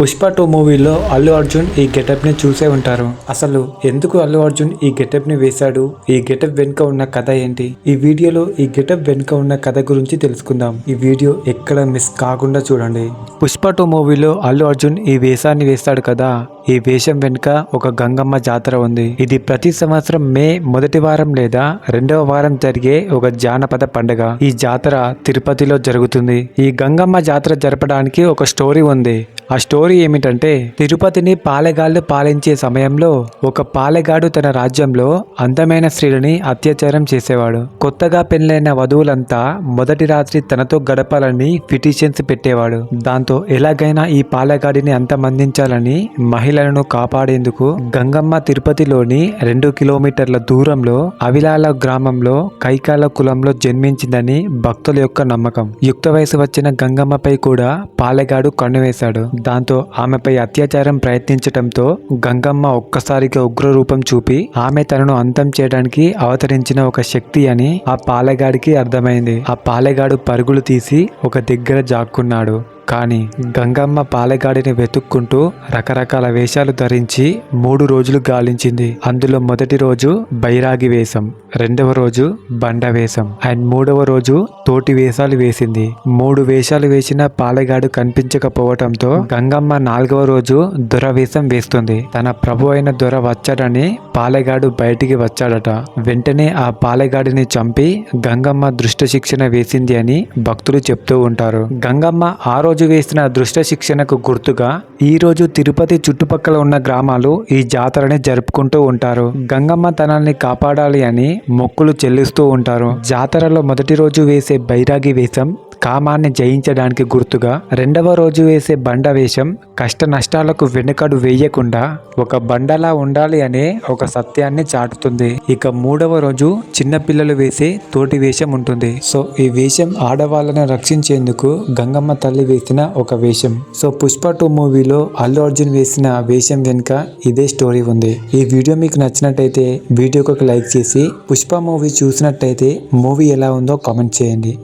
Pushpa two మూవీలో అల్లు అర్జున్ ఈ గెటప్ని చూసే ఉంటారు. అసలు ఎందుకు అల్లు అర్జున్ ఈ గెటప్ని వేశాడు? ఈ గెటప్ వెనుక ఉన్న కథ ఏంటి? ఈ వీడియోలో ఈ గెటప్ వెనుక ఉన్న కథ గురించి తెలుసుకుందాం. ఈ వీడియో ఎక్కడ మిస్ కాకుండా చూడండి. పుష్ప టూ మూవీలో అల్లు అర్జున్ ఈ వేషాన్ని వేస్తాడు కదా? ఈ వేషం వెనుక ఒక గంగమ్మ జాతర ఉంది. ఇది ప్రతి సంవత్సరం మే మొదటి వారం లేదా రెండవ వారం జరిగే ఒక జానపద పండుగ. ఈ జాతర తిరుపతిలో జరుగుతుంది. ఈ గంగమ్మ జాతర జరపడానికి ఒక స్టోరీ ఉంది. ఆ స్టోరీ ఏమిటంటే తిరుపతిని పాలెగాళ్ళు పాలించే సమయంలో ఒక పాలెగాడు తన రాజ్యంలో అందమైన స్త్రీలని అత్యాచారం చేసేవాడు. కొత్తగా పెళ్ళైన వధువులంతా మొదటి రాత్రి తనతో గడపాలని పిటిషన్స్ పెట్టేవాడు. దాంతో ఎలాగైనా ఈ పాలెగాడిని అంతమందించాలని మహిళలను కాపాడేందుకు గంగమ్మ తిరుపతిలోని రెండు కిలోమీటర్ల దూరంలో అవిలాల గ్రామంలో కైకాల కులంలో జన్మించిందని భక్తుల యొక్క నమ్మకం. యుక్త వయసు వచ్చిన గంగమ్మపై కూడా పాలెగాడు కన్నువేశాడు దాంతో ఆమెపై అత్యాచారం ప్రయత్నించటంతో గంగమ్మ ఒక్కసారిగా ఉగ్ర రూపం చూపి ఆమె తనను అంతం చేయడానికి అవతరించిన ఒక శక్తి అని ఆ పాలెగాడికి అర్థమైంది. ఆ పాలెగాడు పరుగులు తీసి ఒక దగ్గర జాక్కున్నాడు. కానీ గంగమ్మ పాలెగాడిని వెతుక్కుంటూ రకరకాల వేషాలు ధరించి మూడు రోజులు గాలించింది. అందులో మొదటి రోజు బైరాగి వేషం రెండవ రోజు బండ వేషం అండ్ మూడవ రోజు తోటి వేషాలు వేసింది. మూడు వేషాలు వేసిన పాలెగాడు కనిపించకపోవటంతో గంగమ్మ నాలుగవ రోజు దొర వేషం వేస్తుంది. తన ప్రభు అయిన దొర వచ్చాడని పాలెగాడు బయటికి వచ్చాడట. వెంటనే ఆ పాలెగాడిని చంపి గంగమ్మ దృష్ట శిక్షణ వేసింది అని భక్తులు చెప్తూ ఉంటారు. గంగమ్మ ఆ రోజు వేసిన దృష్ట శిక్షణకు గుర్తుగా ఈ రోజు తిరుపతి చుట్టుపక్కల ఉన్న గ్రామాలు ఈ జాతరని జరుపుకుంటూ ఉంటారు. గంగమ్మ తనల్ని కాపాడాలి అని మొక్కులు చెల్లిస్తూ ఉంటారు. జాతరలో మొదటి రోజు వేసే బైరాగి వేషం కామాన్ని జయించడానికి గుర్తుగా రెండవ రోజు వేసే బండ వేషం కష్ట నష్టాలకు వెనుకడు వేయకుండా ఒక బండలా ఉండాలి అనే ఒక సత్యాన్ని చాటుతుంది. ఇక మూడవ రోజు చిన్నపిల్లలు వేసే తోటి వేషం ఉంటుంది. సో ఈ వేషం ఆడవాళ్ళని రక్షించేందుకు గంగమ్మ తల్లి వేసిన ఒక వేషం. సో పుష్ప టూ మూవీలో అల్లు అర్జున్ వేసిన వేషం వెనుక ఇదే స్టోరీ ఉంది. ఈ వీడియో మీకు నచ్చినట్టయితే వీడియోకి ఒక లైక్ చేసి పుష్ప మూవీ చూసినట్టయితే మూవీ ఎలా ఉందో కామెంట్ చేయండి.